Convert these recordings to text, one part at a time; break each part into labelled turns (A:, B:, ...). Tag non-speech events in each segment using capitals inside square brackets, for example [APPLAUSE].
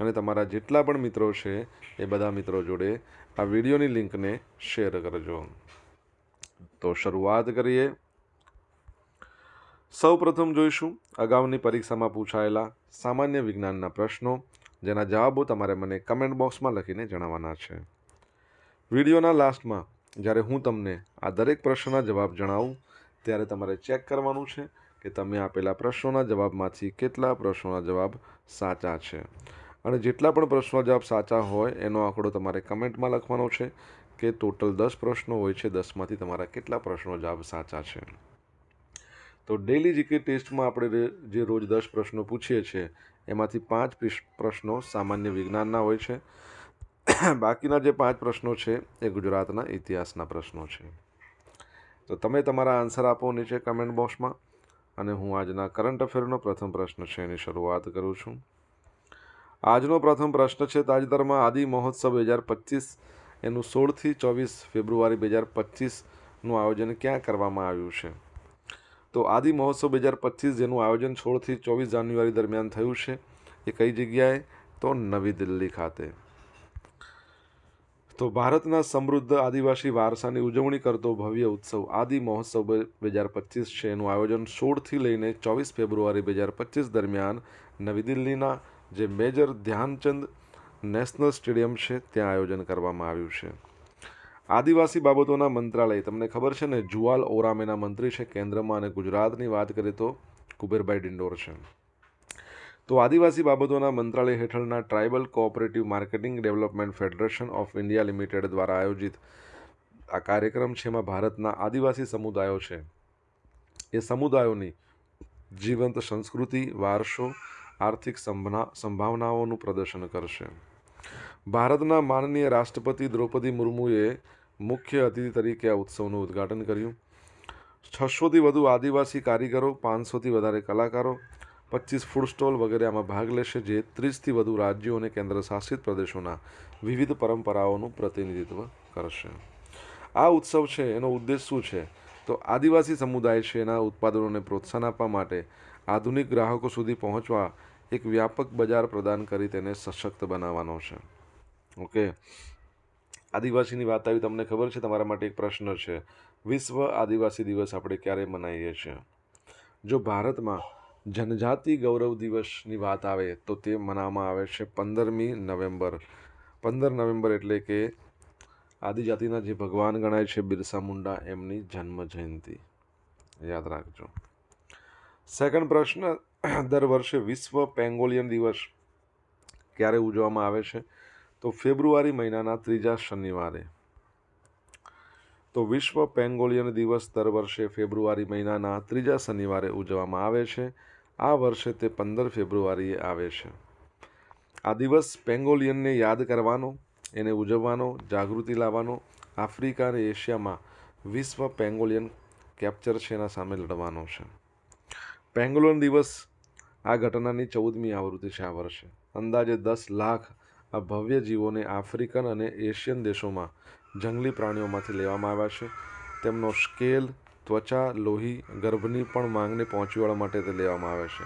A: અને તમારા જેટલા પણ મિત્રો છે, એ બધા મિત્રો જોડે આ વિડીયોની લિંકને શેર કરજો. તો શરૂઆત કરીએ. સૌ પ્રથમ જોઈશું અગાઉની પરીક્ષામાં પૂછાયેલા સામાન્ય વિજ્ઞાનના પ્રશ્નો, જેના જવાબો તમારે મને કમેન્ટ બોક્સમાં લખીને જણાવવાના છે. વિડીયોના લાસ્ટમાં, જ્યારે હું તમને આ દરેક પ્રશ્નના જવાબ જણાવું, ત્યારે તમારે ચેક કરવાનું છે કે તમે આપેલા પ્રશ્નોના જવાબમાંથી કેટલા પ્રશ્નોના જવાબ સાચા છે. અને જેટલા પણ પ્રશ્નો જવાબ સાચા હોય, એનો આંકડો તમારે કમેન્ટમાં લખવાનો છે કે ટોટલ દસ પ્રશ્નો હોય છે, દસમાંથી તમારા કેટલા પ્રશ્નો જવાબ સાચા છે. તો ડેલી જીકે ટેસ્ટમાં આપણે જે રોજ દસ પ્રશ્નો પૂછીએ છીએ, એમાંથી પાંચ પ્રશ્નો સામાન્ય વિજ્ઞાનના હોય છે. બાકીના જે પાંચ પ્રશ્નો છે, એ ગુજરાતના ઇતિહાસના પ્રશ્નો છે. તો તમે તમારા આન્સર આપો નીચે કમેન્ટ બોક્સમાં. અને હું આજના કરંટ અફેરનો પ્રથમ પ્રશ્ન છે, એની શરૂઆત કરું છું. આજનો પ્રથમ પ્રશ્ન છે તાજેતરમાં આદિ મહોત્સવ બે હજાર પચીસ એનું સોળથી ચોવીસ ફેબ્રુઆરી બે હજાર પચીસનું આયોજન ક્યાં કરવામાં આવ્યું છે? તો આદિ મહોત્સવ બે હજાર પચીસ જેનું આયોજન સોળથી ચોવીસ જાન્યુઆરી દરમિયાન થયું છે. એ કઈ જગ્યાએ? તો નવી દિલ્હી ખાતે. તો ભારતના સમૃદ્ધ આદિવાસી વારસાની ઉજવણી કરતો ભવ્ય ઉત્સવ આદિ મહોત્સવ બે- હજાર પચીસ છે. એનું આયોજન સોળથી લઈને ચોવીસ ફેબ્રુઆરી બે હજાર પચીસ દરમિયાન નવી દિલ્હીના જે મેજર ધ્યાનચંદ નેશનલ સ્ટેડિયમ છે, ત્યાં આયોજન કરવામાં આવ્યું છે. આદિવાસી બાબતોના મંત્રાલય, તમને ખબર છે ને, જુવાલ ઓરામેના મંત્રી છે કેન્દ્રમાં અને ગુજરાતની વાત કરીએ તો કુબેરભાઈ ડિંડોર છે. તો આદિવાસી બાબતોના મંત્રાલય હેઠળના tribal cooperative marketing development federation of India limited દ્વારા આયોજિત આ કાર્યક્રમ છે, એમાં ભારતના આદિવાસી સમુદાયો છે. એ સમુદાયોની જીવંત સંસ્કૃતિ, વારસો આર્થિક સંભાવનાઓનું પ્રદર્શન કરશે. ભારતના માનનીય રાષ્ટ્રપતિ દ્રૌપદી મુર્મુએ મુખ્ય અતિથિ તરીકે આ ઉત્સવનું ઉદ્ઘાટન કર્યું. છસોથી વધુ આદિવાસી કારીગરો, પાંચસોથી વધારે કલાકારો પચીસ ફૂડ સ્ટોલ વગેરે આમાં ભાગ લેશે, જે ત્રીસથી વધુ રાજ્યો અને કેન્દ્ર શાસિત પ્રદેશોના વિવિધ પરંપરાઓનું પ્રતિનિધિત્વ કરશે. આ ઉત્સવ છે, એનો ઉદ્દેશ શું છે? તો આદિવાસી સમુદાય છે, એના ઉત્પાદનોને પ્રોત્સાહન આપવા માટે આધુનિક ગ્રાહકો સુધી પહોંચવા એક વ્યાપક બજાર પ્રદાન કરી તેને સશક્ત બનાવવાનો છે. ઓકે? આદિવાસીની વાત આવી, તમને ખબર છે? તમારા માટે એક પ્રશ્ન છે. વિશ્વ આદિવાસી દિવસ આપણે ક્યારે મનાવીએ છીએ? જો ભારતમાં જનજાતિ ગૌરવ દિવસની વાત આવે, તો તે મનાવવામાં આવે છે પંદરમી નવેમ્બર. પંદર નવેમ્બર એટલે કે આદિજાતિના જે ભગવાન ગણાય છે, બિરસા મુંડા, એમની જન્મ જયંતિ યાદ રાખજો. સેકન્ડ પ્રશ્ન દર વર્ષે વિશ્વ પેંગોલિયન દિવસ ક્યારે ઉજવવામાં આવે છે? તો ફેબ્રુઆરી મહિનાના ત્રીજા શનિવારે. તો વિશ્વ પેંગોલિયન દિવસ દર વર્ષે ફેબ્રુઆરી મહિનાના ત્રીજા શનિવારે ઉજવવામાં આવે છે. આ વર્ષે તે પંદર ફેબ્રુઆરીએ આવે છે. આ દિવસ પેંગોલિયનને યાદ કરવાનો, એને ઉજવવાનો, જાગૃતિ લાવવાનો, આફ્રિકા અને એશિયામાં વિશ્વ પેંગોલિયન કેપ્ચર છે એના સામે લડવાનો છે. પેંગોલિયન દિવસ આ ઘટનાની ચૌદમી આવૃત્તિ છે આ વર્ષે. અંદાજે દસ લાખ આ ભવ્ય જીવોને આફ્રિકન અને એશિયન દેશોમાં જંગલી પ્રાણીઓમાંથી લેવામાં આવ્યા છે. તેમનો સ્કેલ, ત્વચા, લોહી, ગર્ભની પણ માંગને પહોંચી વળવા માટે તે લેવામાં આવે છે,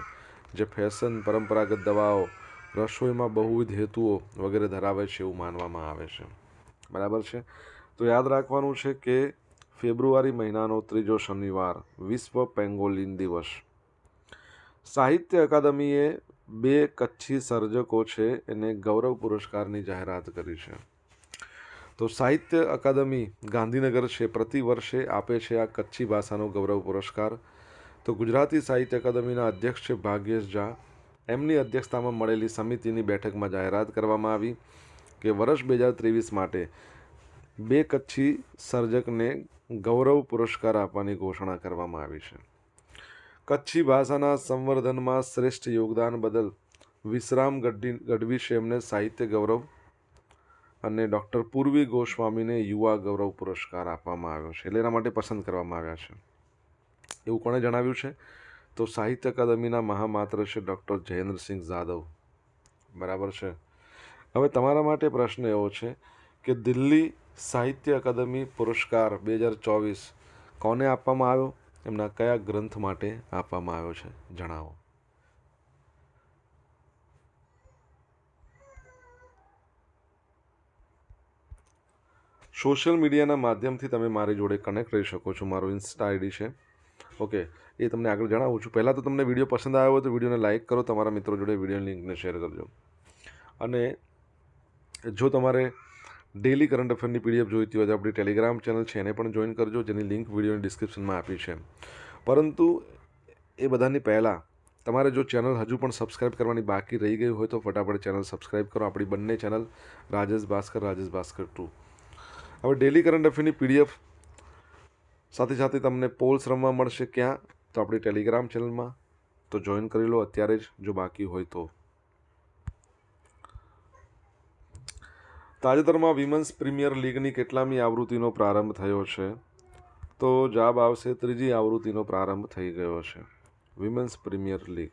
A: જે ફેશન, પરંપરાગત દવાઓ, રસોઈમાં બહુવિધ હેતુઓ વગેરે ધરાવે છે એવું માનવામાં આવે છે. બરાબર છે? તો યાદ રાખવાનું છે કે ફેબ્રુઆરી મહિનાનો ત્રીજો શનિવાર, વિશ્વ પેંગોલિન દિવસ. સાહિત્ય અકાદમીએ બે કચ્છી સર્જકો છે એને ગૌરવ પુરસ્કારની જાહેરાત કરી છે. તો સાહિત્ય અકાદમી ગાંધીનગર છે, પ્રતિ વર્ષે આપે છે આ કચ્છી ભાષાનો ગૌરવ પુરસ્કાર. તો ગુજરાતી સાહિત્ય અકાદમીના અધ્યક્ષ છે ભાગ્યેશ ઝા. એમની અધ્યક્ષતામાં મળેલી સમિતિની બેઠકમાં જાહેરાત કરવામાં આવી કે વર્ષ બે હજાર ત્રેવીસ માટે બે કચ્છી સર્જકને ગૌરવ પુરસ્કાર આપવાની ઘોષણા કરવામાં આવી છે. કચ્છી ભાષાના સંવર્ધનમાં શ્રેષ્ઠ યોગદાન બદલ વિશ્રામ ગઢી ગઢવી શેમને સાહિત્ય ગૌરવ અને ડૉક્ટર પૂર્વી ગોસ્વામીને યુવા ગૌરવ પુરસ્કાર આપવામાં આવ્યો છે. એટલે એના માટે પસંદ કરવામાં આવ્યા છે. એવું કોણે જણાવ્યું છે? તો સાહિત્ય અકાદમીના મહામાત્ર છે ડૉક્ટર જયેન્દ્રસિંહ જાદવ. બરાબર છે? હવે તમારા માટે પ્રશ્ન એવો છે કે દિલ્હી સાહિત્ય અકાદમી પુરસ્કાર બે હજાર ચોવીસ કોને આપવામાં આવ્યો? એમના કયા ગ્રંથ માટે આપવામાં આવ્યો છે? જણાવો. સોશિયલ મીડિયાના માધ્યમથી તમે મારી જોડે કનેક્ટ રહી શકો છો. મારો ઇન્સ્ટા આઈડી છે. ઓકે, એ તમને આગળ જણાવું છું. પહેલાં તો તમને વીડિયો પસંદ આવ્યો હોય તો વિડીયોને લાઇક કરો, તમારા મિત્રો જોડે વીડિયો લિંકને શેર કરજો. અને જો તમારે ડેલી કરંટ અફેરની પીડીએફ જોઈતી હોય તો આપણી ટેલિગ્રામ ચેનલ છે, એને પણ જોઈન કરજો, જેની લિંક વિડીયોની ડિસ્ક્રિપ્શનમાં આપી છે. પરંતુ એ બધાની પહેલાં, તમારે જો ચેનલ હજુ પણ સબસ્ક્રાઇબ કરવાની બાકી રહી ગઈ હોય તો ફટાફટ ચેનલ સબસ્ક્રાઇબ કરો. આપણી બંને ચેનલ રાજેશ ભાસ્કર રાજેશ ભાસ્કર ટુ. હવે ડેલી કરંટ અફેરની પીડીએફ સાથે સાથે તમને પોલ્સ રમવા મળશે ક્યાં? તો આપણી ટેલિગ્રામ ચેનલમાં તો જોઈન કરી લો અત્યારે જ, જો બાકી હોય તો. તાજેતરમાં વિમન્સ પ્રીમિયર લીગની કેટલામી આવૃત્તિનો પ્રારંભ થયો છે, તો જવાબ આવશે ત્રીજી આવૃત્તિનો પ્રારંભ થઈ ગયો છે. Women's premier league.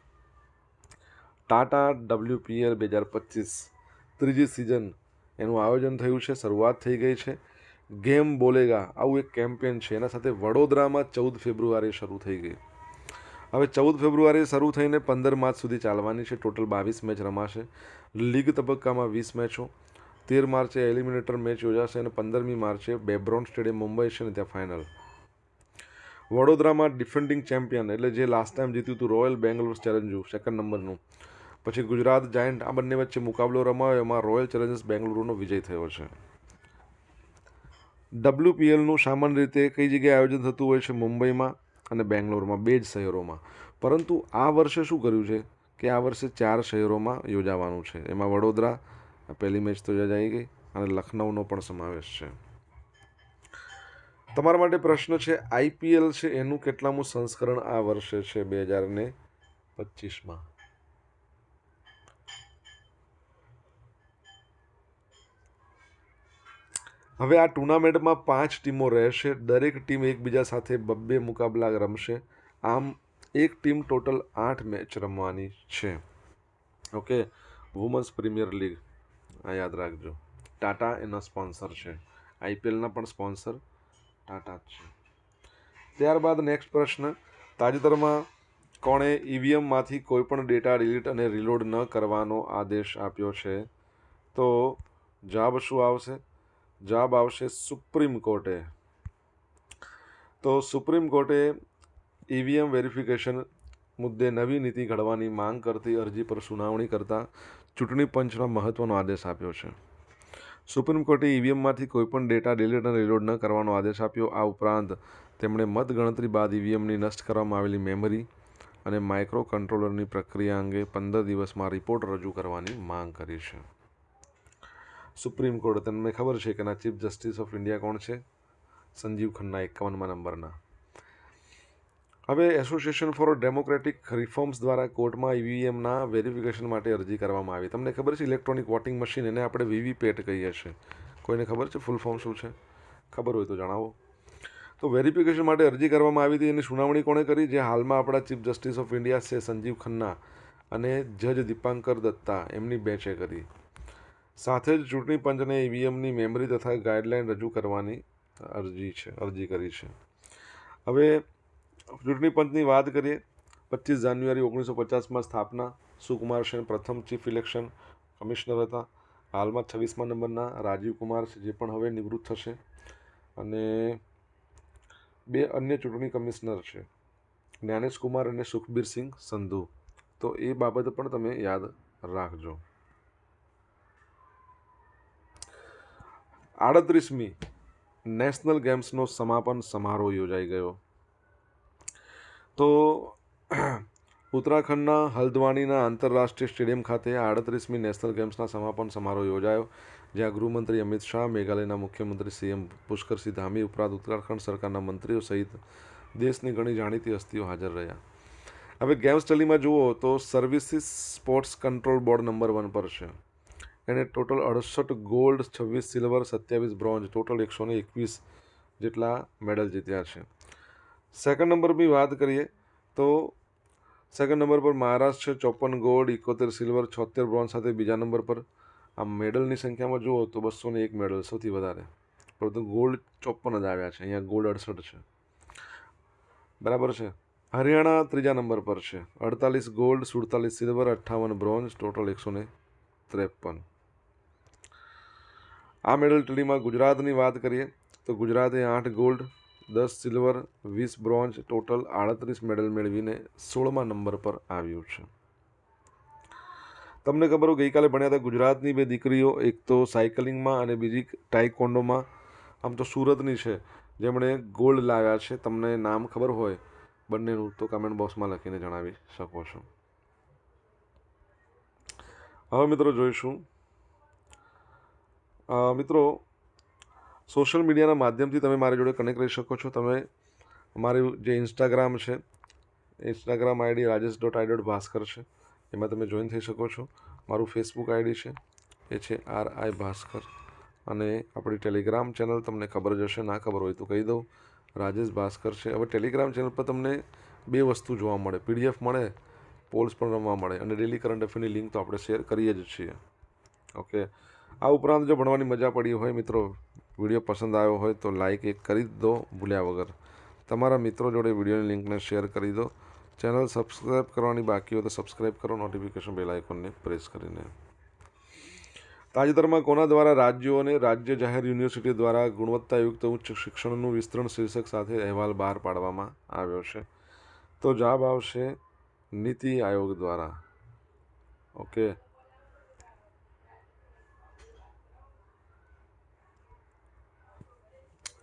A: Tata WPL બે હજાર પચીસ ત્રીજી સિઝન એનું આયોજન થયું છે, શરૂઆત થઈ ગઈ છે. ગેમ બોલેગા, આવું એક કેમ્પેન છે, એના સાથે વડોદરામાં ચૌદ ફેબ્રુઆરી શરૂ થઈ ગઈ. હવે ચૌદ ફેબ્રુઆરી શરૂ થઈને પંદર માર્ચ સુધી ચાલવાની છે, ટોટલ બાવીસ મેચ રમાશે. લીગ તબક્કામાં વીસ મેચો તેર માર્ચે એલિમિનેટર મેચ યોજાશે અને પંદરમી માર્ચે બેબ્રોન સ્ટેડિયમ મુંબઈ છે ને ત્યાં ફાઇનલ વડોદરામાં ડિફેન્ડિંગ ચેમ્પિયન એટલે જે લાસ્ટ ટાઈમ જીત્યું હતું રોયલ બેંગ્લોર ચેલેન્જુ સેકન્ડ નંબરનું પછી ગુજરાત જાયન્ટ આ બંને વચ્ચે મુકાબલો રમાયો, એમાં રોયલ ચેલેન્જર્સ બેંગલુરુનો વિજય થયો છે. ડબ્લ્યુપીએલનું સામાન્ય રીતે કઈ જગ્યાએ આયોજન થતું હોય છે મુંબઈમાં અને બેંગ્લોરમાં, બે જ શહેરોમાં. પરંતુ આ વર્ષે શું કર્યું છે? કે આ વર્ષે ચાર શહેરોમાં યોજાવાનું છે. એમાં વડોદરા પહેલી મેચ તો યોજાઈ ગઈ અને લખનૌનો પણ સમાવેશ છે. તમારા માટે પ્રશ્ન છે આઈપીએલ છે એનું કેટલામું સંસ્કરણ આ વર્ષે છે બે હજાર ને પચીસમાં? હવે આ ટુર્નામેન્ટમાં પાંચ ટીમો રહેશે, દરેક ટીમ એકબીજા સાથે બબ્બે મુકાબલા રમશે. આમ એક ટીમ ટોટલ આઠ મેચ રમવાની છે. ઓકે વુમન્સ પ્રીમિયર લીગ આ યાદ રાખજો. ટાટા એના સ્પોન્સર છે. આઈપીએલના પણ સ્પોન્સર ટાટા જ છે. ત્યારબાદ નેક્સ્ટ પ્રશ્ન. તાજેતરમાં કોણે ઈવીએમમાંથી કોઈપણ ડેટા ડિલીટ અને રિલોડ ન કરવાનો આદેશ આપ્યો છે? તો જવાબ શું આવશે? જવાબ આવશે સુપ્રીમ કોર્ટે. તો સુપ્રીમ કોર્ટે ઈવીએમ વેરિફિકેશન મુદ્દે નવી નીતિ ઘડવાની માંગ કરતી અરજી પર સુનાવણી કરતા ચૂંટણી પંચનો મહત્વનો આદેશ આપ્યો છે. સુપ્રીમ કોર્ટે ઈવીએમમાંથી કોઈપણ ડેટા ડિલીટ અને રિલોડ ન કરવાનો આદેશ આપ્યો. આ ઉપરાંત તેમણે મતગણતરી બાદ ઈવીએમની નષ્ટ કરવામાં આવેલી મેમરી અને માઇક્રો કંટ્રોલરની પ્રક્રિયા અંગે પંદર દિવસમાં રિપોર્ટ રજૂ કરવાની માંગ કરી છે. સુપ્રીમ કોર્ટ, તમને ખબર છે કે ના ચીફ જસ્ટિસ ઓફ ઇન્ડિયા કોણ છે? સંજીવ ખન્ના, એકાવનમાં નંબરના. હવે એસોસિએશન ફોર ડેમોક્રેટિક રિફોર્મ્સ દ્વારા કોર્ટમાં ઈવીએમના વેરિફિકેશન માટે અરજી કરવામાં આવી. તમને ખબર છે ઇલેક્ટ્રોનિક વોટિંગ મશીન એને આપણે વીવીપેટ કહીએ છીએ. કોઈને ખબર છે? ફૂલ ફોર્મ શું છે? ખબર હોય તો જણાવો. તો વેરિફિકેશન માટે અરજી કરવામાં આવી હતી. એની સુનાવણી કોણે કરી? જે હાલમાં આપણા ચીફ જસ્ટિસ ઓફ ઇન્ડિયા છે સંજીવ ખન્ના અને જજ દીપાંકર દત્તા એમની બેચે કરી. સાથે જ ચૂંટણી પંચને ઈવીએમની મેમરી તથા ગાઈડલાઇન રજૂ કરવાની અરજી છે, અરજી કરી છે. હવે ચૂંટણી પંચની વાત કરીએ, પચીસ જાન્યુઆરી ઓગણીસો પચાસમાં સ્થાપના, સુકુમાર સેન પ્રથમ ચીફ ઇલેક્શન કમિશનર હતા. હાલમાં છવ્વીસમા નંબરના રાજીવ કુમાર છે, જે પણ હવે નિવૃત્ત થશે. અને બે અન્ય ચૂંટણી કમિશનર છે, જ્ઞાનેશ કુમાર અને સુખબીર સિંહ સંધુ. તો એ બાબત પણ તમે યાદ રાખજો. આડત્રીસમી નેશનલ ગેમ્સનો સમાપન સમારોહ યોજાઈ ગયો. તો [CLEARS THROAT] ઉત્તરાખંડના હલ્દવાણીના આંતરરાષ્ટ્રીય સ્ટેડિયમ ખાતે આડત્રીસમી નેશનલ ગેમ્સના સમાપન સમારોહ યોજાયો, જ્યાં ગૃહમંત્રી અમિત શાહ, મેઘાલયના મુખ્યમંત્રી સીએમ પુષ્કરસિંહ ધામી ઉપરાંત ઉત્તરાખંડ સરકારના મંત્રીઓ સહિત દેશની ઘણી જાણીતી હસ્તીઓ હાજર રહ્યા. હવે ગેમ્સ ટલીમાં જુઓ તો services sports control board number one પર છે. એણે ટોટલ અડસઠ ગોલ્ડ, છવ્વીસ સિલ્વર, સત્યાવીસ બ્રોન્ઝ, ટોટલ એકસો એકવીસ જેટલા મેડલ જીત્યા છે. સેકન્ડ નંબર બી વાત કરીએ તો સેકન્ડ નંબર પર મહારાષ્ટ્ર ચોપન ગોલ્ડ એકોતેર સિલ્વર છોતેર બ્રોન્ઝ સાથે બીજા નંબર પર. આ મેડલની સંખ્યામાં જુઓ તો બસો એક મેડલ સૌથી વધારે. પરંતુ ગોલ્ડ ચોપન જ આવ્યા છે, અહીંયા ગોલ્ડ અડસઠ છે. બરાબર છે? હરિયાણા ત્રીજા નંબર પર છે. અડતાલીસ ગોલ્ડ સુડતાલીસ સિલ્વર અઠ્ઠાવન બ્રોન્ઝ ટોટલ એકસો ને ત્રેપન. આ મેડલ ટેલીમાં ગુજરાતની વાત કરીએ તો ગુજરાતે આઠ ગોલ્ડ દસ સિલ્વર, વીસ બ્રોન્ઝ ટોટલ આડત્રીસ મેડલ મેળવીને સોળમા નંબર પર આવ્યું છે. તમને ખબર હોય, ગઈકાલે ભણ્યા હતા ગુજરાતની બે દીકરીઓ, એક તો સાયકલિંગમાં અને બીજી ટાઇકોન્ડોમાં. આમ તો સુરતની છે, જેમણે ગોલ્ડ લાવ્યા છે, તમને નામ ખબર હોય, બંનેનું તો કમેન્ટ બોક્સમાં લખીને જણાવી શકો છો. હવે મિત્રો જોઈશું. મિત્રો સોશિયલ મીડિયાના માધ્યમથી તમે મારી જોડે કનેક્ટ રહી શકો છો. તમે મારી જે ઇન્સ્ટાગ્રામ છે Instagram ID Rajesh dot I dot Bhaskar છે. એમાં તમે જોઈન થઈ શકો છો. મારું ફેસબુક આઈડી છે, એ છે આર આઈ ભાસ્કર. અને આપણી ટેલિગ્રામ ચેનલ તમને ખબર જ હશે, ના ખબર હોય તો કહી દઉં. રાજેશ ભાસ્કર છે. હવે ટેલિગ્રામ ચેનલ પર તમને બે વસ્તુ જોવા મળે. પીડીએફ મળે પોલ્સ પણ રમવા મળે. અને ડેલી કરંટ અફેરની લિંક તો આપણે શેર કરીએ જ છીએ. ઓકે આ ઉપરાંત જો ભણવાની મજા પડી હોય મિત્રો વીડિયો પસંદ આવ્યો હોય તો લાઇક એક કરી દો ભૂલ્યા વગર. તમારા મિત્રો જોડે વિડીયોની લિંકને શેર કરી દો. ચેનલ સબસ્ક્રાઇબ કરવાની બાકી હોય તો સબસ્ક્રાઇબ કરો નોટિફિકેશન બેલ આઇકોનને પ્રેસ કરીને. તાજેતરમાં કોના દ્વારા રાજ્યો અને રાજ્ય જાહેર યુનિવર્સિટી દ્વારા ગુણવત્તાયુક્ત ઉચ્ચ શિક્ષણનું વિસ્તરણ શીર્ષક સાથે અહેવાલ બહાર પાડવામાં આવ્યો છે? તો જવાબ આવશે નીતિ આયોગ દ્વારા. ઓકે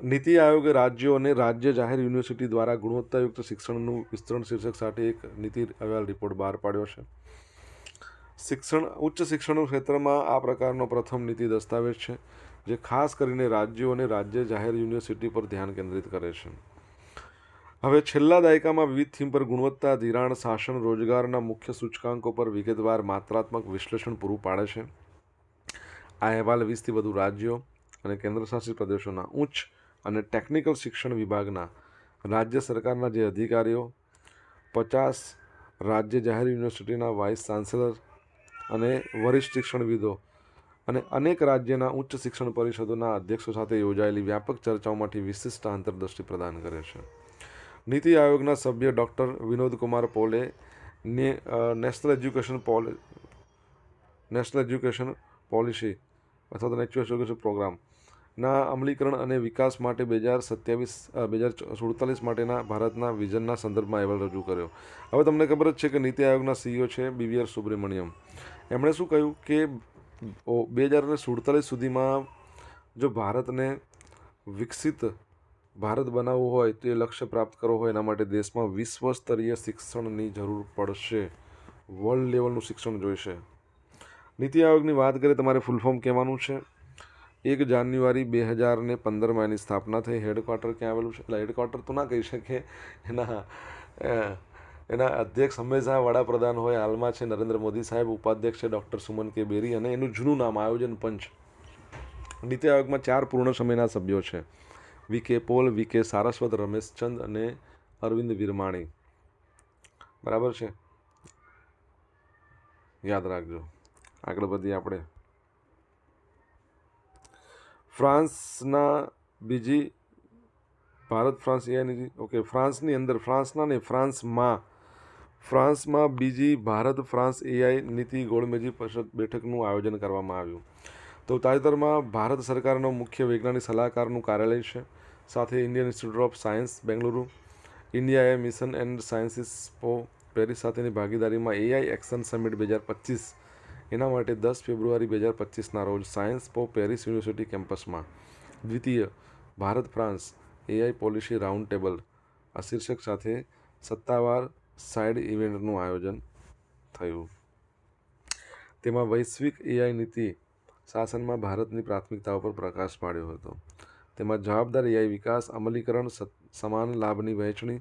A: નીતિ આયોગે રાજ્યો અને રાજ્ય જાહેર યુનિવર્સિટી દ્વારા ગુણવત્તાયુક્ત શિક્ષણનું વિસ્તરણ શીર્ષક સાથે એક નીતિ અહેવાલ રિપોર્ટ બહાર પાડ્યો છે. શિક્ષણ, ઉચ્ચ શિક્ષણ ક્ષેત્રમાં આ પ્રકારનો પ્રથમ નીતિ દસ્તાવેજ છે, જે ખાસ કરીને રાજ્યો અને રાજ્ય જાહેર યુનિવર્સિટી પર ધ્યાન કેન્દ્રિત કરે છે. હવે છેલ્લા દાયકામાં વિવિધ થીમ પર ગુણવત્તા, ધિરાણ, શાસન, રોજગારના મુખ્ય સૂચકાંકો પર વિગતવાર માત્રાત્મક વિશ્લેષણ પૂરું પાડે છે. આ અહેવાલ વીસથી વધુ રાજ્યો અને કેન્દ્રશાસિત પ્રદેશોના ઉચ્ચ અને ટેકનિકલ શિક્ષણ વિભાગના રાજ્ય સરકારના જે અધિકારીઓ, પચાસ રાજ્ય જાહેર યુનિવર્સિટીના વાઇસ ચાન્સેલર અને વરિષ્ઠ શિક્ષણવિદો અને અનેક રાજ્યના ઉચ્ચ શિક્ષણ પરિષદોના અધ્યક્ષો સાથે યોજાયેલી વ્યાપક ચર્ચાઓમાંથી વિશિષ્ટ આંતરદૃષ્ટિ પ્રદાન કરે છે. નીતિ આયોગના સભ્ય ડૉક્ટર વિનોદ કુમાર પોલે ને નેશનલ એજ્યુકેશન પોલ, નેશનલ એજ્યુકેશન પોલિસી અથવા તો નેશનલ એજ્યુકેશન પ્રોગ્રામના અમલીકરણ અને વિકાસ માટે બે હજાર સત્યાવીસ બે હજાર સુડતાલીસ માટેના ભારતના વિઝનના સંદર્ભમાં અહેવાલ રજૂ કર્યો. હવે તમને ખબર જ છે કે નીતિ આયોગના સીઈઓ છે બીવીઆર સુબ્રમણ્યમ. એમણે શું કહ્યું કે બે હજાર સુડતાલીસ સુધીમાં જો ભારતને વિકસિત ભારત બનાવવું હોય તો એ લક્ષ્ય પ્રાપ્ત કરવું હોય એના માટે દેશમાં વિશ્વ સ્તરીય શિક્ષણની જરૂર પડશે. વર્લ્ડ લેવલનું શિક્ષણ જોઈશે. નીતિ આયોગની વાત કરીએ, તમારે ફૂલ ફોર્મ કહેવાનું છે. એક જાન્યુઆરી બે હજાર ને પંદરમાં એની સ્થાપના થઈ. હેડક્વાર્ટર ક્યાં આવેલું છે? એટલે હેડક્વાર્ટર તો ના કહી શકીએ એના એના અધ્યક્ષ હંમેશા વડાપ્રધાન હોય હાલમાં છે નરેન્દ્ર મોદી સાહેબ, ઉપાધ્યક્ષ છે ડૉક્ટર સુમન કે બેરી અને એનું જૂનું નામ આયોજન પંચ. નીતિ આયોગમાં ચાર પૂર્ણ સમયના સભ્યો છે. વી કે પોલ, વી કે સારસ્વત રમેશચંદ અને અરવિંદ વિરમાણી. બરાબર છે? યાદ રાખજો. આગળ વધીએ આપણે. ફ્રાન્સના બીજી, ભારત, ફ્રાન્સ એઆઈની ઓકે, ફ્રાન્સની અંદર, ફ્રાન્સના ને ફ્રાન્સમાં ફ્રાન્સમાં બીજી ભારત, ફ્રાન્સ એઆઈ નીતિ ગોળમેજી પરિષદ બેઠકનું આયોજન કરવામાં આવ્યું. તો તાજેતરમાં ભારત સરકારનો મુખ્ય વૈજ્ઞાનિક સલાહકારનું કાર્યાલય છે. સાથે Indian Institute of Science, Bengaluru ઇન્ડિયાએ mission and sciences Po, Paris સાથેની ભાગીદારીમાં એઆઈ એક્શન સમિટ બે હજાર પચીસ એના માટે દસ ફેબ્રુઆરી બે હજાર પચીસના રોજ સાયન્સ પો પેરિસ યુનિવર્સિટી કેમ્પસમાં દ્વિતીય Bharat France AI policy round table, આ શીર્ષક સાથે સત્તાવાર સાઇડ ઇવેન્ટનું આયોજન થયું. તેમાં વૈશ્વિક એઆઈ નીતિ શાસનમાં ભારતની પ્રાથમિકતાઓ પર પ્રકાશ પાડ્યો હતો. તેમાં જવાબદાર એઆઈ વિકાસ, અમલીકરણ સમાન લાભની વહેંચણી,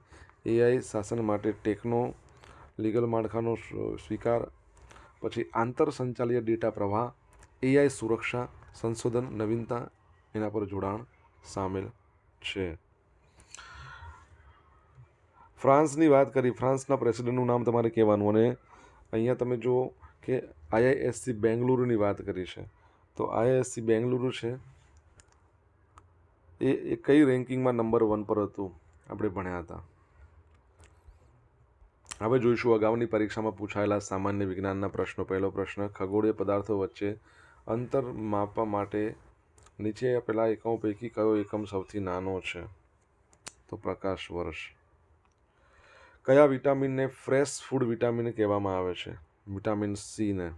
A: એઆઈ શાસન માટે ટેકનો, લીગલ માળખાનો સ્વીકાર પછી આંતર સંચાલીય ડેટા પ્રવાહ એઆઈ સુરક્ષા, સંશોધન, નવીનતા, એના પર જોડાણ સામેલ છે. ફ્રાન્સની વાત કરી, ફ્રાન્સના પ્રેસિડેન્ટનું નામ તમારે કહેવાનું અને અહીંયા તમે જુઓ કે આઈઆઈએસસી બેંગલુરુની વાત કરી છે. તો આઈઆઈએસસી બેંગલુરુ છે. એ એ કઈ રેન્કિંગમાં નંબર વન પર હતું? આપણે ભણ્યા હતા. હવે જોઈશું, અગાઉની પરીક્ષામાં પૂછાયેલા સામાન્ય વિજ્ઞાનના પ્રશ્નો. પહેલો પ્રશ્ન, ખગોળીય પદાર્થો વચ્ચે અંતર માપવા માટે નીચે આપેલા એકમો પૈકી કયો એકમ સૌથી નાનો છે? તો પ્રકાશ વર્ષ. કયા વિટામિનને ફ્રેશ ફૂડ વિટામિન કહેવામાં આવે છે? વિટામિન સીને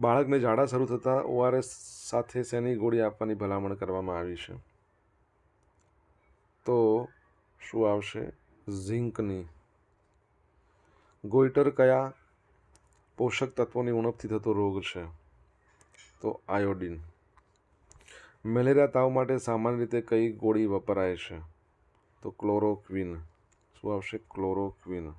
A: બાળકને ઝાડા શરૂ થતાં ઓઆરએસ સાથે શેની ગોળી આપવાની ભલામણ કરવામાં આવી છે? તો શું આવશે? ઝિંકની. ગોઈટર કયા પોષક તત્વોની ઉણપથી થતો રોગ છે? તો આયોડિન. મેલેરિયા તાવ માટે સામાન્ય રીતે કઈ ગોળી વપરાય છે? તો ક્લોરોક્વિન. શું આવશે? ક્લોરોક્વિન.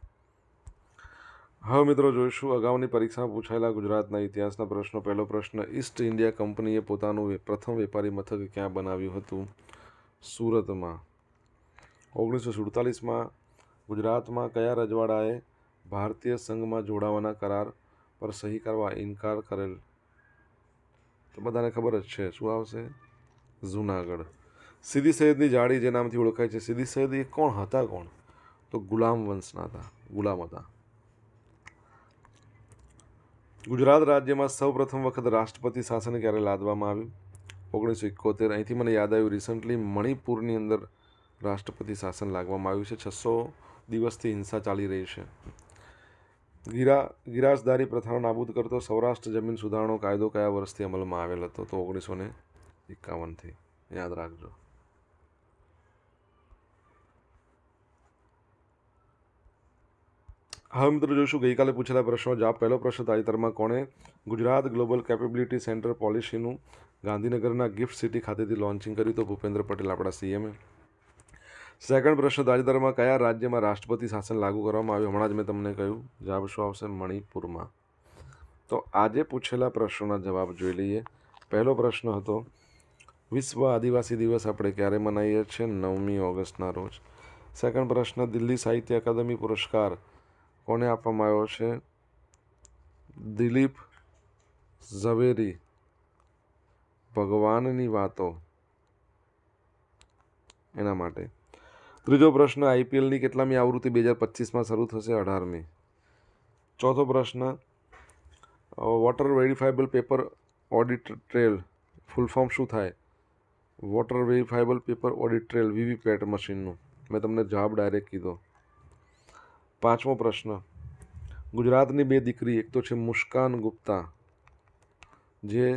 A: હવે મિત્રો, જોઈશું. અગાઉની પરીક્ષામાં પૂછાયેલા ગુજરાતના ઇતિહાસના પ્રશ્નો. પહેલો પ્રશ્ન, ઈસ્ટ ઇન્ડિયા કંપનીએ પોતાનું પ્રથમ વેપારી મથક ક્યાં બનાવ્યું હતું? સુરતમાં. ઓગણીસો સુડતાલીસમાં ગુજરાતમાં કયા રજવાડાએ ભારતીય સંઘમાં જોડાવાના કરાર પર સહી કરવા ઇનકાર કરેલ. તો બધાને ખબર જ છે, શું આવશે? જુનાગઢ. સીધી સૈયદની જાળી જે નામથી ઓળખાય છે, સીધી સૈયદ એ કોણ હતા કોણ? તો ગુલામ વંશના હતા, ગુલામ હતા. ગુજરાત રાજ્યમાં સૌ પ્રથમ વખત રાષ્ટ્રપતિ શાસન ક્યારે લાદવામાં આવ્યું? ઓગણીસો એકોતેર. અહીંથી મને યાદ આવ્યું રિસન્ટલી મણિપુરની અંદર રાષ્ટ્રપતિ શાસન લાગવામાં આવ્યું છે. છસો દિવસથી હિંસા ચાલી રહી છે. ગિરા ગિરાસદારી પ્રથાનો નાબૂદ કરતો સૌરાષ્ટ્ર જમીન સુધારણો કાયદો કયા વર્ષથી અમલમાં આવેલ હતો તો ઓગણીસો ને એકાવનથી. યાદ રાખજો. હવે મિત્રો જોઈશું, ગઈકાલે પૂછેલા પ્રશ્નો. જવાબ પહેલો પ્રશ્ન, તાજેતરમાં કોણે ગુજરાત ગ્લોબલ કેપેબિલિટી સેન્ટર પોલિસીનું ગાંધીનગરના ગિફ્ટ સિટી ખાતેથી લોન્ચિંગ કર્યું? તો ભૂપેન્દ્ર પટેલ, આપણા સીએમએ સેકન્ડ પ્રશ્ન, તાજેતરમાં કયા રાજ્યમાં રાષ્ટ્રપતિ શાસન લાગુ કરવામાં આવ્યું? હમણાં જ મેં તમને કહ્યું, જવાબ શું આવશે? મણિપુરમાં. તો આજે પૂછેલા પ્રશ્નોના જવાબ જોઈ લઈએ. પહેલો પ્રશ્ન હતો, વિશ્વ આદિવાસી દિવસ આપણે ક્યારે મનાવીએ છીએ? નવમી ઓગસ્ટના રોજ. સેકન્ડ પ્રશ્ન, દિલ્હી સાહિત્ય અકાદમી પુરસ્કાર કોને આપવામાં આવ્યો છે? દિલીપ ઝવેરી. ભગવાનની વાતો. એના માટે. ત્રીજો પ્રશ્ન, આઈપીએલની કેટલામી આવૃત્તિ બે હજાર પચીસમાં શરૂ થશે અઢારમી? ચોથો પ્રશ્ન voter verifiable paper audit trail full form શું થાય? Voter verifiable paper audit trail VVPAT મશીનનું મેં તમને જવાબ ડાયરેક્ટ કીધો. પાંચમો પ્રશ્ન, ગુજરાતની બે દીકરી, એક તો છે મુસ્કાન ગુપ્તા, જે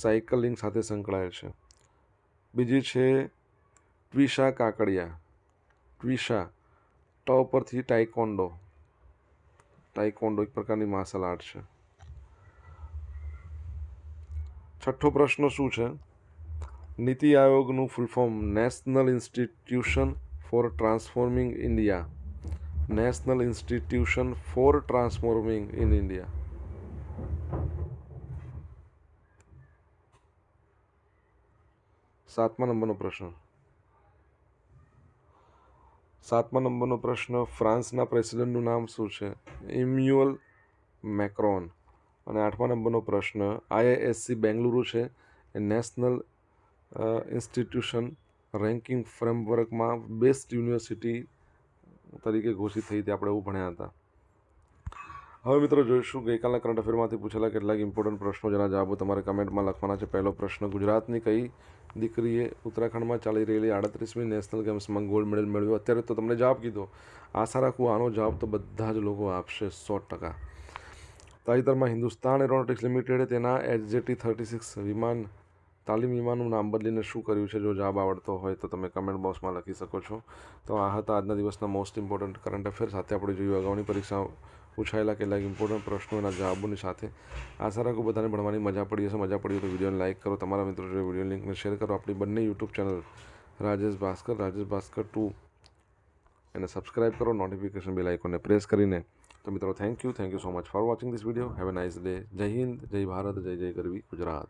A: સાયકલિંગ સાથે સંકળાયેલ છે. બીજી છે ટ્વિશા કાકડિયા. ટ્વિશા ટ પરથી ટાઇકોન્ડો. ટાઇકોન્ડો એક પ્રકારની માર્શલ આર્ટ છે. છઠ્ઠો પ્રશ્ન શું છે? નીતિ આયોગનું full form national institution for transforming India national institution for transforming in India સાતમા નંબરનો પ્રશ્ન. સાતમા નંબરનો પ્રશ્ન, ફ્રાન્સના પ્રેસિડેન્ટનું નામ શું છે? Emmanuel Macron. અને આઠમા નંબરનો પ્રશ્ન, આઈઆઈએસસી બેંગલુરુ છે? એ નેશનલ ઇન્સ્ટિટ્યુશન રેન્કિંગ ફ્રેમવર્કમાં બેસ્ટ યુનિવર્સિટી તરીકે ઘોષિત થઈ હતી, આપણે એવું ભણ્યા હતા. હવે મિત્રો જોઈશું, ગઈકાલના કરંટ અફેરમાંથી પૂછેલા કેટલાક ઇમ્પોર્ટન્ટ પ્રશ્નો. જેના જવાબો તમારે કમેન્ટમાં લખવાના છે. પહેલો પ્રશ્ન, ગુજરાતની કઈ દીકરીએ ઉત્તરાખંડમાં ચાલી રહેલી આડત્રીસમી નેશનલ ગેમ્સમાં ગોલ્ડ મેડલ મેળવ્યો? અત્યારે તો તમને જવાબ કીધો. આશા રાખું આનો જવાબ તો બધા જ લોકો આપશે સો ટકા. તાજેતરમાં હિન્દુસ્તાન એરોનોટિક્સ લિમિટેડે તેના એચજેટી થર્ટી સિક્સ વિમાન, તાલીમ વિમાનનું નામ બદલીને શું કર્યું છે? જો જવાબ આવડતો હોય તો તમે કમેન્ટ બોક્સમાં લખી શકો છો. તો આ હતા આજના દિવસના મોસ્ટ ઇમ્પોર્ટન્ટ કરંટ અફેર સાથે આપણે જોયું અગાઉની પરીક્ષા પૂછાયેલા કેટલાક ઇમ્પોર્ટન્ટ પ્રશ્નોના જવાબોની સાથે આશા રાખું બધાને ભણવાની મજા પડી હશે, મજા પડી તો વિડીયોને લાઇક કરો, તમારા મિત્રો જોડે વીડિયો લિંકને શેર કરો, આપણી બંને YouTube channel Rajesh Bhaskar Rajesh Bhaskar two. એને સબસ્ક્રાઇબ કરો નોટિફિકેશન બેલ આઇકોનને પ્રેસ કરીને. તો મિત્રો thank you thank you so much for watching this video have a nice day જય હિન્દ, જય ભારત, જય જય ગરવી ગુજરાત.